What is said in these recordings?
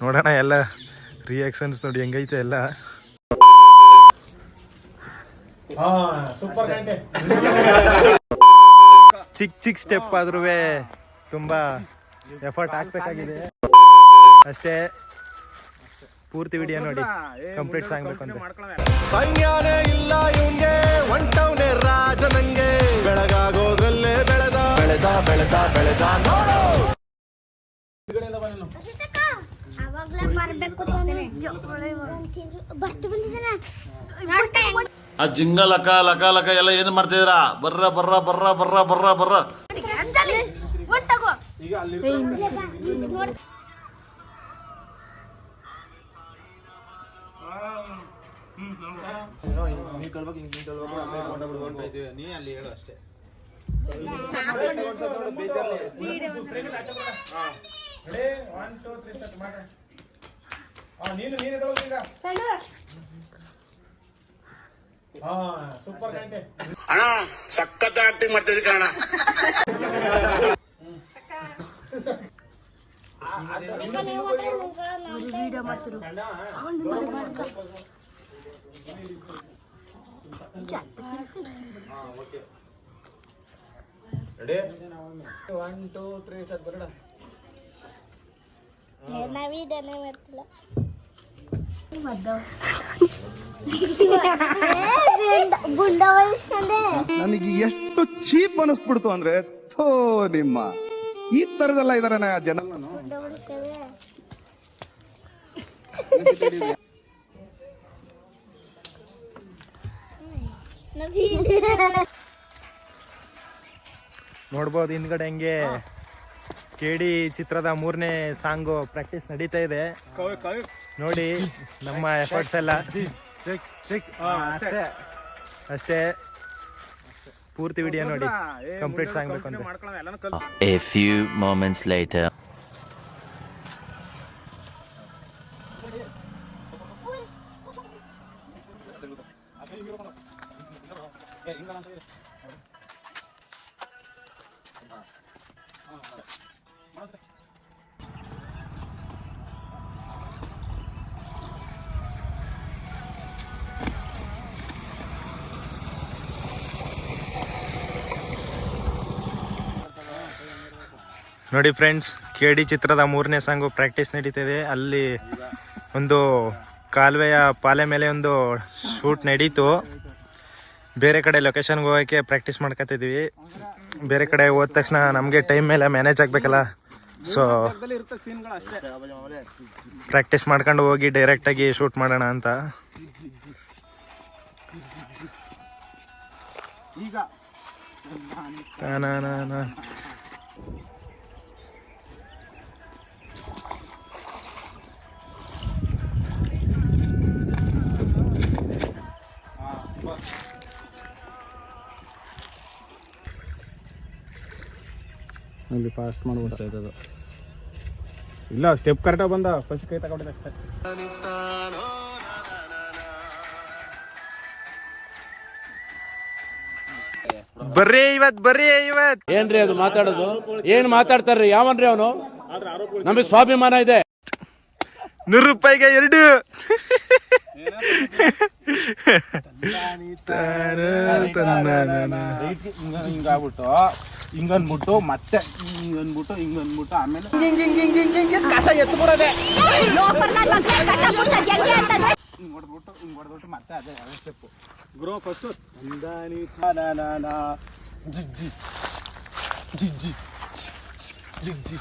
ನೋಡೋಣ ಎಲ್ಲ ರಿಯಾಕ್ಷನ್ಸ್ ನೋಡಿ ಹೆಂಗೈತೆ ಎಲ್ಲ. ಚಿಕ್ಕ ಚಿಕ್ಕ ಸ್ಟೆಪ್ ಆದ್ರೂ ತುಂಬಾ ಎಫರ್ಟ್ ಹಾಕ್ಬೇಕಾಗಿದೆ ಅಷ್ಟೇ. ಪೂರ್ತಿ ವಿಡಿಯೋ ನೋಡಿ. ಕಂಪ್ಲೀಟ್ ಸಾಂಗ್ ಅಂತ ಸೈನ್ಯಾನೇ ಇಲ್ಲ ಇವಂಗೆ ಒಂಟವನೇ ರಾಜನಂಗೆ ಬೆಳಗಾಗೋದ್ರಲ್ಲೇ ಬೆಳೆದ. ಬೆಳೆದ ಬೆಳೆದ ಬೆಳೆದ. ಆ ಜಿಂಗ ಲಕ ಲಕ ಲಕ ಎಲ್ಲ ಏನು ಮಾಡ್ತಿದ್ದೀರಾ? ಬರ್ರ ಬರ್ರ ಬರ್ರ ಬರ್ರ ಬರ್ರ ಬರ್ರ. ಅಷ್ಟೇ ಒನ್ ಟೂ ತ್ರೀ ಸ್ಟಾರ್ಟ್ ಮಾಡ್ರಿ ಹಾ ನೀನು ನೀನು ತಗೋದು ಈಗ. ಹಾ ಸೂಪರ್ ಗಂಟೆ. ಅಣ್ಣ ಸಖತ್ ಆಕ್ಟಿಂಗ್ ಮಾಡ್ತಿದ್ದೀವಿ ready one two three sir ಬರೋಣ. ನವೀಡನೇ ಮಾಡ್ತಿಲ್ಲ ಗುಂಡ ವಯಸ್ಸಂದೆ ನನಗೆ ಎಷ್ಟು ಚೀಪ್ ಅನಿಸ್ಬಿಡ್ತು ಅಂದ್ರೆ ಥೋ ನಿಮ್ಮ. ಈ ತರದೆಲ್ಲ ಇದಾರೆ ಜನ ನೋಡ್ಬೋದು ಹಿಂದ್ಗಡೆ ಹೆಂಗೆ. ಕೇಡಿ ಚಿತ್ರದ ಮೂರನೇ ಸಾಂಗು ಪ್ರಾಕ್ಟೀಸ್ ನಡೀತಾ ಇದೆ. ನೋಡಿ ನಮ್ಮ ಎಫರ್ಟ್ಸ್ ಎಲ್ಲ. ಅಷ್ಟೇ. ಪೂರ್ತಿ ವಿಡಿಯೋ ನೋಡಿ. ಕಂಪ್ಲೀಟ್ ಸಾಂಗ್ ಅಂತ A few moments later. ನೋಡಿ ಫ್ರೆಂಡ್ಸ್ ಕೆ ಡಿ ಚಿತ್ರದ ಮೂರನೇ ಸಾಂಗು ಪ್ರಾಕ್ಟೀಸ್ ನಡೀತಿದೆ. ಅಲ್ಲಿ ಒಂದು ಕಾಲುವೆಯ ಪಾಲೆ ಮೇಲೆ ಒಂದು ಶೂಟ್ ನಡೀತು. ಬೇರೆ ಕಡೆ ಲೊಕೇಶನ್ಗೆ ಹೋಗೋಕ್ಕೆ ಪ್ರಾಕ್ಟೀಸ್ ಮಾಡ್ಕೊತಿದ್ವಿ ಬೇರೆ ಕಡೆ ಹೋದ ತಕ್ಷಣ ನಮಗೆ ಟೈಮ್ ಮೇಲೆ ಮ್ಯಾನೇಜ್ ಆಗಬೇಕಲ್ಲ. ಸೊ ಪ್ರಾಕ್ಟೀಸ್ ಮಾಡ್ಕೊಂಡು ಹೋಗಿ ಡೈರೆಕ್ಟಾಗಿ ಶೂಟ್ ಮಾಡೋಣ ಅಂತ. ತಾನಾನಾನ. ಅಲ್ಲಿ ಫಾಸ್ಟ್ ಮಾಡ್ಬೋದು ಇಲ್ಲ ಸ್ಟೆಪ್ ಕರೆಕ್ಟಾಗಿ ಬಂದ. ಫಸ್ಟ್ ಕೈ ತಗೊಂಡಿದ್ದೆ ಅಷ್ಟೇ. ಬರ್ರಿ ಇವತ್ ಬರ್ರಿ ಇವತ್. ಏನ್ರಿ ಅದು ಮಾತಾಡೋದು? ಏನ್ ಮಾತಾಡ್ತಾರ್ರಿ? ಯಾವನ್ರಿ ಅವನು? ನಮಗೆ ಸ್ವಾಭಿಮಾನ ಇದೆ. ನೂರು ರೂಪಾಯಿಗೆ ಎರಡು ಹಿಂಗಾಗ್ಬಿಟ್ಟು ಹಿಂಗನ್ಬಿಟ್ಟು ಮತ್ತೆ ಹಿಂಗನ್ಬಿಟ್ಟು ಹಿಂಗನ್ಬಿಟ್ಟು ಆಮೇಲೆ ಹಿಂಗ್ ಹೊಡೆದ್ಬಿಟ್ಟು ಹಿಂಗ್ ಹೊಡೆದ್ಬಿಟ್ಟು ಮತ್ತೆ ಅದೇ ಅದೇ ಸ್ಟೆಪ್ ಗ್ರೋ ಫಸ್ಟ್ ಅಂದಾನಿ ತಾನಾನಾನ, ಜಿಜ್ಜಿ ಜಿಜ್ಜಿ ಜಿಜ್ಜಿ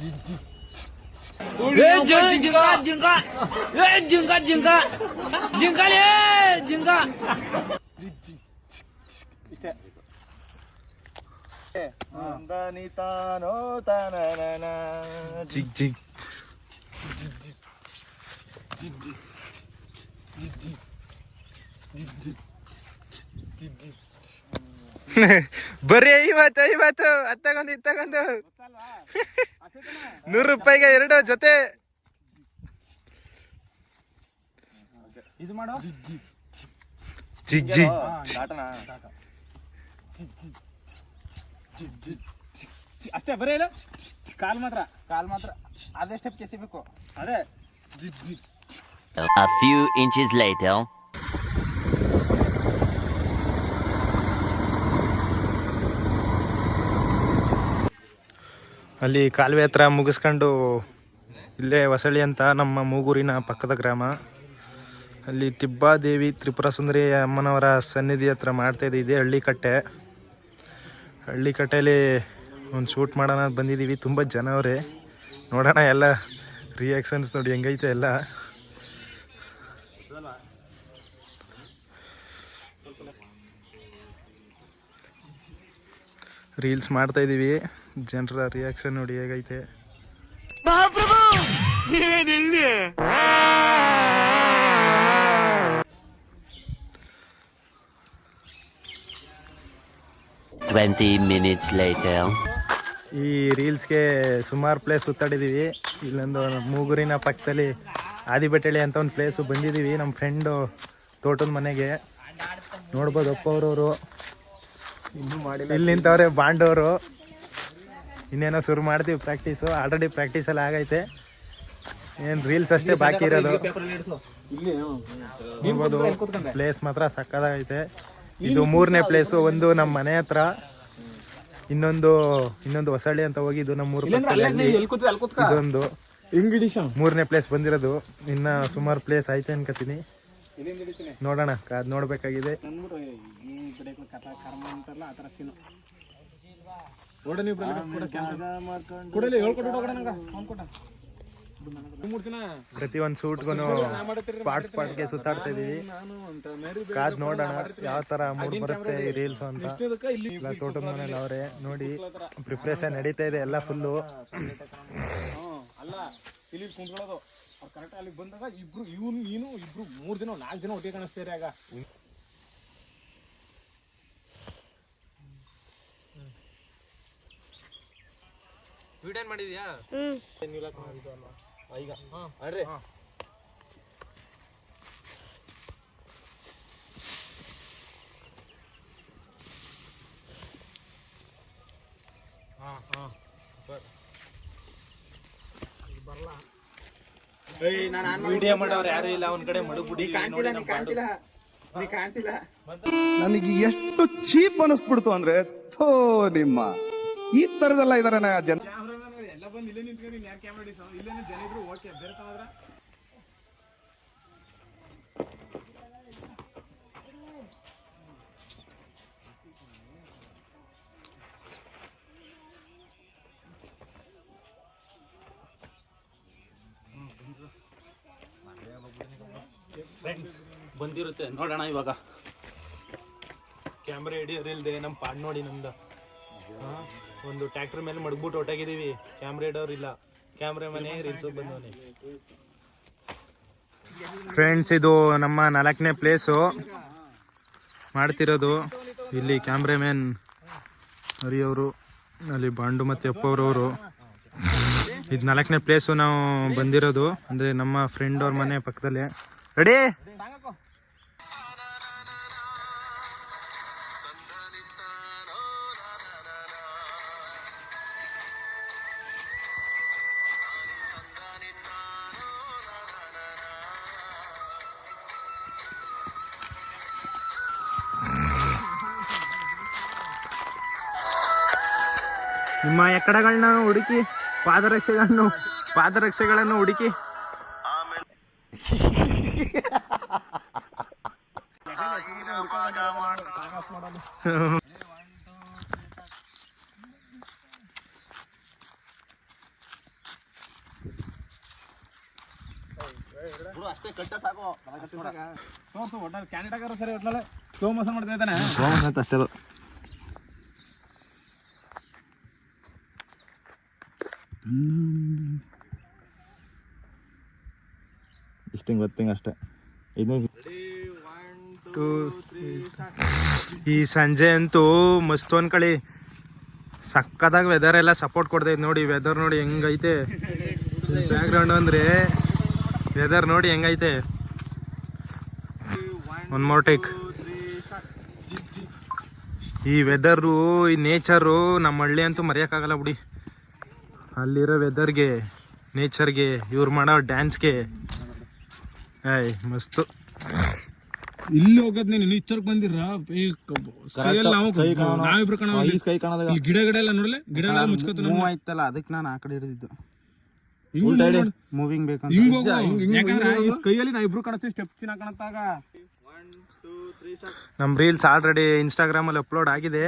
ಜಿಜ್ಜಿ ಇಷ್ಟೇ ಜಿಗ್ ಜಿಗ್. ಬರ್ರಿ ಐವತ್ತು ಐವತ್ತು. ಅತ್ತಗೊಂದು ಇತ್ತಗೊಂದು ನೂರು ರೂಪಾಯಿಗೆ ಎರಡು ಜೊತೆ. ಇದು ಮಾಡೋ. ಜಿಗ್ ಜಿಗ್. ಅಷ್ಟೇ ಬರೀ ಇಲ್ಲ. ಕಾಲ್ ಮಾತ್ರ ಕಾಲ್ ಮಾತ್ರ. ಅದೇ ಸ್ಟೆಪ್ ಕೆಸಿಬೇಕು ಅದೇ. A few inches later. ಅಲ್ಲಿ ಕಾಲುವೆ ಹತ್ರ ಮುಗಿಸ್ಕೊಂಡು ಇಲ್ಲೇ ಹೊಸಳ್ಳಿ ಅಂತ ನಮ್ಮ ಮೂಗೂರಿನ ಪಕ್ಕದ ಗ್ರಾಮ. ಅಲ್ಲಿ ತಿಬ್ಬಾದೇವಿ ತ್ರಿಪುರ ಸುಂದರಿ ಅಮ್ಮನವರ ಸನ್ನಿಧಿ ಹತ್ರ ಮಾಡ್ತಾಯಿದ್ದೆ ಇದೆ ಹಳ್ಳಿಕಟ್ಟೆ ಹಳ್ಳಿಕಟ್ಟೆಯಲ್ಲಿ ಒಂದು ಶೂಟ್ ಮಾಡೋಣ ಅಂತ ಬಂದಿದ್ದೀವಿ. ತುಂಬ ಜನ ಅವರೇ. ನೋಡೋಣ ಎಲ್ಲ ರಿಯಾಕ್ಷನ್ಸ್ ನೋಡಿ ಹೆಂಗೈತೆ ಎಲ್ಲ. ರೀಲ್ಸ್ ಮಾಡ್ತಾ ಇದ್ದೀವಿ. ಜನರ ರಿಯಾಕ್ಷನ್ ನೋಡಿ ಹೇಗೈತೆ. Twenty minutes later. ಈ ರೀಲ್ಸ್ಗೆ ಸುಮಾರು ಪ್ಲೇಸ್ ಸುತ್ತಾಡಿದ್ದೀವಿ ಇಲ್ಲೊಂದು ಮೂಗುರಿನ ಪಕ್ಕದಲ್ಲಿ ಆದಿಬೆಟ್ಟಳ್ಳಿ ಅಂತ ಒಂದು ಪ್ಲೇಸು ಬಂದಿದ್ದೀವಿ ನಮ್ಮ ಫ್ರೆಂಡು ತೋಟದ ಮನೆಗೆ. ನೋಡ್ಬೋದು ಅಪ್ಪವ್ರವರು ಇಲ್ಲಿ ನಿಂತವ್ರೆ ಬಾಂಡವರು. ಇನ್ನೇನೋ ಶುರು ಮಾಡ್ತೀವಿ ಪ್ರಾಕ್ಟೀಸು ಆಲ್ರೆಡಿ ಪ್ರಾಕ್ಟೀಸ್ ಎಲ್ಲ ಆಗೈತೆ. ಏನು ರೀಲ್ಸ್ ಅಷ್ಟೇ ಬಾಕಿ ಇರೋದು? ನೋಡ್ಬೋದು. ಪ್ಲೇಸ್ ಮಾತ್ರ ಸಕ್ಕದಾಗೈತೆ. ಇದು ಮೂರನೇ ಪ್ಲೇಸು ಒಂದು ನಮ್ಮ ಮನೆ ಹತ್ರ. ಇನ್ನೊಂದು ಇನ್ನೊಂದು ಹೊಸಳ್ಳಿ ಅಂತ ಹೋಗಿದ್ದು ನಮ್ಮ ಮೂರು ಇದೊಂದು ಹಿಂಗ್ ಮೂರನೇ ಪ್ಲೇಸ್ ಬಂದಿರೋದು. ಇನ್ನ ಸುಮಾರು ಪ್ಲೇಸ್ ಐತೆ ಅನ್ಕೋತೀನಿ ನೋಡೋಣ ಅದು ನೋಡ್ಬೇಕಾಗಿದೆ. ಅಂದ್ಬಿಟ್ಟು ಪ್ರತಿ ಒಂದ್ ಸೂಟ್ಗೂ ಸ್ಪಾಟ್ ಸ್ಪಾಟ್ಗೆ ಸುತ್ತಾಡ್ತಾ ಇದೀವಿ. ಕಾದ್ ನೋಡೋಣ ಯಾವ ತರ ಮೂಡ್ ಬರುತ್ತೆ ಈ ರೀಲ್ಸ್ ಅಂತ. ಎಲ್ಲ ತೋಟದ ಮನೇಲಿ ಅವರೇ ನೋಡಿ ಪ್ರಿಪ್ರೇಷನ್ ನಡೀತಾ ಇದೆ ಎಲ್ಲ ಫುಲ್ಲು ಹ್ಮ್, ಅಲ್ಲ ಇಲ್ಲಿ ಕುಂತ್ಕೊಳ್ಳೋದು ಅವ್ರು ಕರೆಕ್ಟ್ ಅಲ್ಲಿಗೆ ಬಂದಾಗ ಇಬ್ರು ಇವನು ನೀನು ಇಬ್ರು ಮೂರು ದಿನ ನಾಲ್ಕು ದಿನ ಒಟ್ಟಿಗೆ ಕಾಣಿಸ್ತೀರಿ ಆಗ ವಿಡಿಯೋ ಮಾಡೋರು ಯಾರು ಇಲ್ಲ ಒಂದ್ ಕಡೆ ಮಡುಗುಡಿ ನನಗೆ ಎಷ್ಟು ಚೀಪ್ ಅನಿಸ್ಬಿಡ್ತು ಅಂದ್ರೆ ಥೋ ನಿಮ್ಮ. ಈ ತರದೆಲ್ಲ ಇದಾರೆ ಜನ ಬಂದು ಇಲ್ಲೇ ನಿಂತ್ಕೊಂಡು ಯಾರು ಕ್ಯಾಮ್ರಾ ಹಿಡಿಸೋ ಇಲ್ಲೇನೆ ಜನ ಇದ್ರು ಓಕೆ ಬೇರೆ ತಗೊಂಡ್ರ ಬಂದಿರುತ್ತೆ ನೋಡೋಣ ಇವಾಗ. ಕ್ಯಾಮ್ರಾ ಹಿಡಿಯೋರಿಲ್ದೆ ನಮ್ಮ ಪಾಡ್ ನೋಡಿ ನಮ್ದು ಹಾ, ಒಂದು ಟ್ರ್ಯಾಕ್ಟರ್ ಮೇಲೆ ಮಡಗ್ಬಿಟ್ಟು ಹೊಟ್ಟಾಗಿದ್ದೀವಿ ಕ್ಯಾಮ್ರಾ ಇಡೋರು ಇಲ್ಲ. ಕ್ಯಾಮ್ರಾ ಮನೆ ರೀಲ್ಸ್ ಬಂದವನಿ. ಫ್ರೆಂಡ್ಸ್ ಇದು ನಮ್ಮ ನಾಲ್ಕನೇ ಪ್ಲೇಸು ಮಾಡ್ತಿರೋದು ಇಲ್ಲಿ ಕ್ಯಾಮ್ರಾಮ್ಯಾನ್ ಹರಿಯವರು ಅಲ್ಲಿ ಬಾಂಡು ಮತ್ತು ಅಪ್ಪವ್ರವರು ಇದು ನಾಲ್ಕನೇ ಪ್ಲೇಸು ನಾವು ಬಂದಿರೋದು. ಅಂದರೆ ನಮ್ಮ ಫ್ರೆಂಡ್ ಅವ್ರ ಮನೆ ಪಕ್ಕದಲ್ಲೇ. ರೆಡಿ ನಿಮ್ಮ ಎಕ್ಕಡಗಳನ್ನ ಹುಡುಕಿ ಪಾದರಕ್ಷೆಗಳನ್ನು ಪಾದರಕ್ಷೆಗಳನ್ನು ಹುಡುಕಿ. ಸೋಮಸ ಮಾಡ್ತಾ ಕ್ಯಾಂಡಿಡೇಟ್ ಸರಿ ಒಟ್ನಲ್ಲಿ ಸ್ಲೋ ಮೋಷನ್ ಬತ್ತಿಂಗ್ ಅಷ್ಟೇ. ಇದನ್ನ ಈ ಸಂಜೆ ಅಂತೂ ಮಸ್ತ್ ಕಳಿ. ಸಕ್ಕದಾಗ ವೆದರ್ ಎಲ್ಲ ಸಪೋರ್ಟ್ ಕೊಡ್ತೈತೆ ನೋಡಿ ವೆದರ್ ನೋಡಿ ಹೆಂಗೈತೆ. ಬ್ಯಾಕ್ ಗ್ರೌಂಡ್ ಅಂದ್ರೆ ವೆದರ್ ನೋಡಿ ಹೆಂಗೈತೆ. ಒನ್ ಮೋರ್ ಟೇಕ್ ಈ ವೆದರು ಈ ನೇಚರು ನಮ್ಮ ಹಳ್ಳಿ ಅಂತೂ ಮರೆಯೋಕ್ಕಾಗಲ್ಲ ಬಿಡಿ. ಅಲ್ಲಿರೋ ವೆದರ್ಗೆ ನೇಚರ್ಗೆ ಇವ್ರು ಮಾಡೋ ಡ್ಯಾನ್ಸ್ಗೆ ಏಯ್ ಮಸ್ತು. ಇಲ್ಲಿ ಹೋಗೋದ್ ನೀನು ಇಚ್ಚರ್ಕ್ ಬಂದಿರ ಈ ಸ್ಕೈಯಲ್ಲಿ ನಾವು. ನಾವಿಬ್ರು ಕಣ ಕಾಣದಾಗ. ಗಿಡ ಗಿಡ ಎಲ್ಲ ನೋಡಲೆ? ಗಿಡ ಎಲ್ಲ ಮುಚ್ಕೋತ ಮೂವ್ ಆಯ್ತಲ್ಲ ಅದಕ್ಕೆ ನಾನು ಆ ಕಡೆ ಹಿಡಿದಿದ್ದು. ಮೂವಿಂಗ್ ಹಿಂಗ್ ಹೋಗು. ಯಾಕಂದ್ರೆ ಈ ಸ್ಕೈಯಲ್ಲಿ ನಾ ಇಬ್ರು ಕಾಣತ್ತೀವಿ ಸ್ಟೆಪ್ ಚಿನ್ನ ಕಾಣತ್ತಾಗ. ನಮ್ಮ ರೀಲ್ಸ್ ಆಲ್ರೆಡಿ ಇನ್ಸ್ಟಾಗ್ರಾಮಲ್ಲಿ ಅಪ್ಲೋಡ್ ಆಗಿದೆ.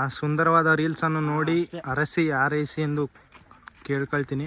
ಆ ಸುಂದರವಾದ ರೀಲ್ಸನ್ನು ನೋಡಿ ಅರಸಿ ಆರೈಸಿ ಎಂದು ಕೇಳ್ಕೊಳ್ತೀನಿ.